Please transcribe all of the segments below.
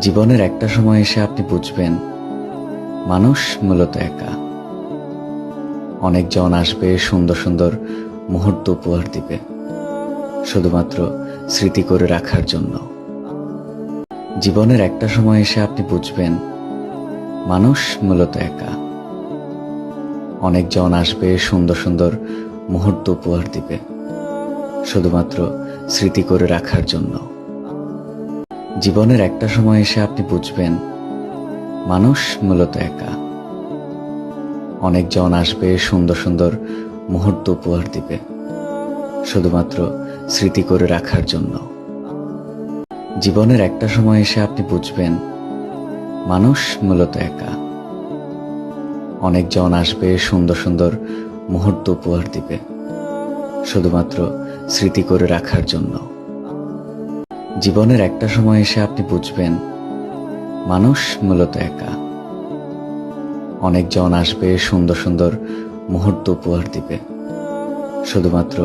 জীবনের একটা সময় এসে আপনি বুঝবেন, মানুষ মূলত একা। অনেকজন আসবে সুন্দর সুন্দর মুহূর্ত উপহার দিবে, শুধুমাত্র স্মৃতি করে রাখার জন্য। জীবনের একটা সময় এসে আপনি বুঝবেন, মানুষ মূলত একা। অনেকজন আসবে সুন্দর সুন্দর মুহূর্ত উপহার দিবে, শুধুমাত্র স্মৃতি করে রাখার জন্য। জীবনের একটা সময় এসে আপনি বুঝবেন, মানুষ মূলত একা। অনেকজন আসবে সুন্দর সুন্দর মুহূর্ত উপহার দিবে, শুধুমাত্র স্মৃতি করে রাখার জন্য। জীবনের একটা সময় এসে আপনি বুঝবেন, মানুষ মূলত একা। অনেকজন আসবে সুন্দর সুন্দর মুহূর্ত উপহার দিবে, শুধুমাত্র স্মৃতি করে রাখার জন্য। জীবনের একটা সময় এসে আপনি বুঝবেন, মানুষ মূলত একা। অনেকজন আসবে সুন্দর সুন্দর মুহূর্ত উপহার দিবে, শুধুমাত্র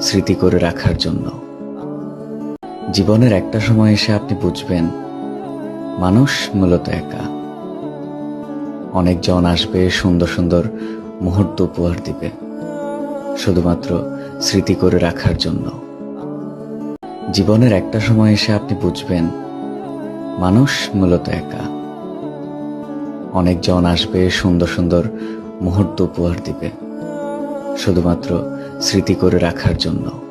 স্মৃতি করে রাখার জন্য। জীবনের একটা সময় এসে আপনি বুঝবেন, মানুষ মূলত একা। অনেকজন আসবে সুন্দর সুন্দর মুহূর্ত উপহার দিবে, শুধুমাত্র স্মৃতি করে রাখার জন্য। জীবনের একটা সময় এসে আপনি বুঝবেন, মানুষ মূলত একা। অনেকজন আসবে সুন্দর সুন্দর মুহূর্ত উপহার দিবে, শুধুমাত্র স্মৃতি করে রাখার জন্য।